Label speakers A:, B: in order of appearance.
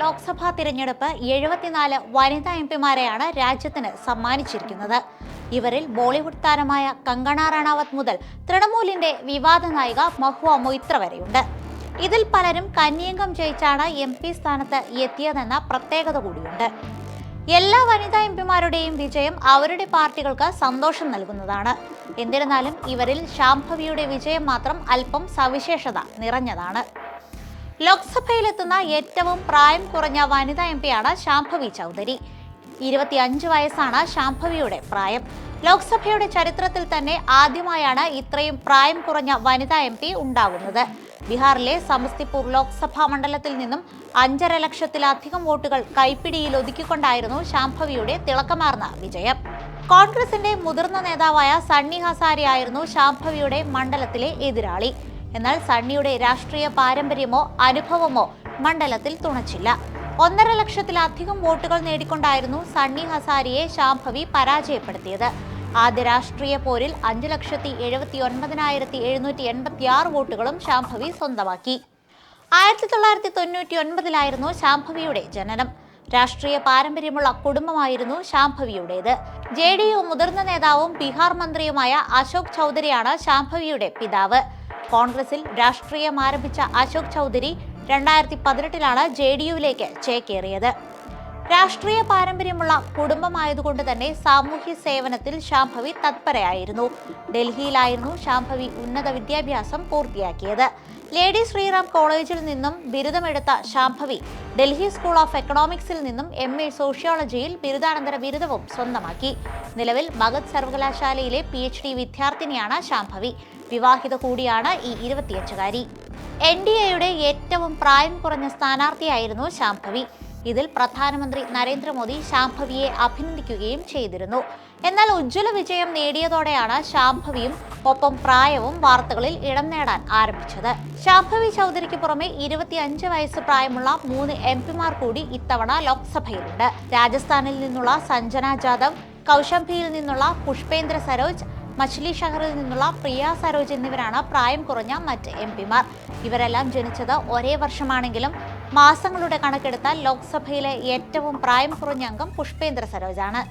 A: ലോക്സഭാ തിരഞ്ഞെടുപ്പ് എഴുപത്തിനാല് വനിതാ എം പിമാരെയാണ് രാജ്യത്തിന് സമ്മാനിച്ചിരിക്കുന്നത്. ഇവരിൽ ബോളിവുഡ് താരമായ കങ്കണ റണാവത്ത് മുതൽ തൃണമൂലിന്റെ വിവാദ നായിക മഹുവ മൊയ്ത്ര വരെയുണ്ട്. ഇതിൽ പലരും കന്യംഗം ജയിച്ചാണ് എം പി സ്ഥാനത്ത് എത്തിയതെന്ന പ്രത്യേകത കൂടിയുണ്ട്. എല്ലാ വനിതാ എം പിമാരുടെയും വിജയം അവരുടെ പാർട്ടികൾക്ക് സന്തോഷം നൽകുന്നതാണ്. എന്നിരുന്നാലും ഇവരിൽ ശാംഭവിയുടെ വിജയം മാത്രം അല്പം സവിശേഷത നിറഞ്ഞതാണ്. ലോക്സഭയിലെത്തുന്ന ഏറ്റവും പ്രായം കുറഞ്ഞ വനിതാ എം പിയാണ് ശാംഭവി ചൗധരി. ഇരുപത്തിയഞ്ച് വയസ്സാണ് ശാംഭവിയുടെ പ്രായം. ലോക്സഭയുടെ ചരിത്രത്തിൽ തന്നെ ആദ്യമായാണ് ഇത്രയും പ്രായം കുറഞ്ഞ വനിതാ എം പി ഉണ്ടാകുന്നത്. ബീഹാറിലെ സമസ്തിപൂർ ലോക്സഭാ മണ്ഡലത്തിൽ നിന്നും അഞ്ചര ലക്ഷത്തിലധികം വോട്ടുകൾ കൈപ്പിടിയിൽ ഒതുക്കിക്കൊണ്ടായിരുന്നു ശാംഭവിയുടെ തിളക്കമാർന്ന വിജയം. കോൺഗ്രസിന്റെ മുതിർന്ന നേതാവായ സണ്ണി ഹസാരി ആയിരുന്നു ശാംഭവിയുടെ മണ്ഡലത്തിലെ എതിരാളി. എന്നാൽ സണ്ണിയുടെ രാഷ്ട്രീയ പാരമ്പര്യമോ അനുഭവമോ മണ്ഡലത്തിൽ തുണച്ചില്ല. ഒന്നര ലക്ഷത്തിലധികം വോട്ടുകൾ നേടിക്കൊണ്ടായിരുന്നു സണ്ണി ഹസാരിയെ ശാംഭവി പരാജയപ്പെടുത്തിയത്. ആദ്യ രാഷ്ട്രീയ പോരിൽ അഞ്ച് ലക്ഷത്തി എഴുപത്തി ഒൻപതിനായിരത്തി എഴുന്നൂറ്റി എൺപത്തി ആറ് വോട്ടുകളും ശാംഭവി സ്വന്തമാക്കി. ആയിരത്തി തൊള്ളായിരത്തി തൊണ്ണൂറ്റി ഒൻപതിലായിരുന്നു ശാംഭവിയുടെ ജനനം. രാഷ്ട്രീയ പാരമ്പര്യമുള്ള കുടുംബമായിരുന്നു ശാംഭവിയുടേത്. ജെ ഡി യു മുതിർന്ന നേതാവും ബീഹാർ മന്ത്രിയുമായ അശോക് ചൗധരിയാണ് ശാംഭവിയുടെ പിതാവ്. കോൺഗ്രസിൽ രാഷ്ട്രീയം ആരംഭിച്ച അശോക് ചൗധരി രണ്ടായിരത്തി പതിനെട്ടിലാണ് ജെ ഡി യുവിലേക്ക് ചേക്കേറിയത്. രാഷ്ട്രീയ പാരമ്പര്യമുള്ള കുടുംബമായതുകൊണ്ട് തന്നെ സാമൂഹ്യ സേവനത്തിൽ ശാംഭവി തത്പരയായിരുന്നു. ഡൽഹിയിലായിരുന്നു ശാംഭവി ഉന്നത വിദ്യാഭ്യാസം പൂർത്തിയാക്കിയത്. ലേഡി ശ്രീറാം കോളേജിൽ നിന്നും ബിരുദമെടുത്ത ശാംഭവി ഡൽഹി സ്കൂൾ ഓഫ് എക്കണോമിക്സിൽ നിന്നും എം. എ. സോഷ്യോളജിയിൽ ബിരുദാനന്തര ബിരുദവും സ്വന്തമാക്കി. നിലവിൽ മഗധ് സർവകലാശാലയിലെ പി. എച്ച്. ഡി വിദ്യാർത്ഥിനിയാണ് ശാംഭവി. വിവാഹിത കൂടിയാണ് ഈ ഇരുപത്തിയഞ്ചുകാരി. എൻ ഡി എയുടെ ഏറ്റവും പ്രായം കുറഞ്ഞ സ്ഥാനാർത്ഥിയായിരുന്നു ശാംഭവി. ഇതിൽ പ്രധാനമന്ത്രി നരേന്ദ്രമോദി ശാംഭവിയെ അഭിനന്ദിക്കുകയും ചെയ്തിരുന്നു. എന്നാൽ ഉജ്ജ്വല വിജയം നേടിയതോടെയാണ് ശാംഭവിയും ഒപ്പം പ്രായവും വാർത്തകളിൽ ഇടം നേടാൻ ആരംഭിച്ചത്. ശാംഭവി ചൗധരിക്ക് പുറമെ ഇരുപത്തിയഞ്ച് വയസ്സ് പ്രായമുള്ള മൂന്ന് എം പിമാർ കൂടി ഇത്തവണ ലോക്സഭയിലുണ്ട്. രാജസ്ഥാനിൽ നിന്നുള്ള സഞ്ജന ജാദവ് കൗശംബിയിൽ നിന്നുള്ള പുഷ്പേന്ദ്ര സരോജ് മച്ലി ഷഹറിൽ നിന്നുള്ള പ്രിയ സരോജ് എന്നിവരാണ് പ്രായം കുറഞ്ഞ മറ്റ് എം പിമാർ. ഇവരെല്ലാം ജനിച്ചത് ഒരേ വർഷമാണെങ്കിലും മാസങ്ങളുടെ കണക്കെടുത്താൽ ലോക്സഭയിലെ ഏറ്റവും പ്രായം കുറഞ്ഞ അംഗം പുഷ്പേന്ദ്ര സരോജാണ്.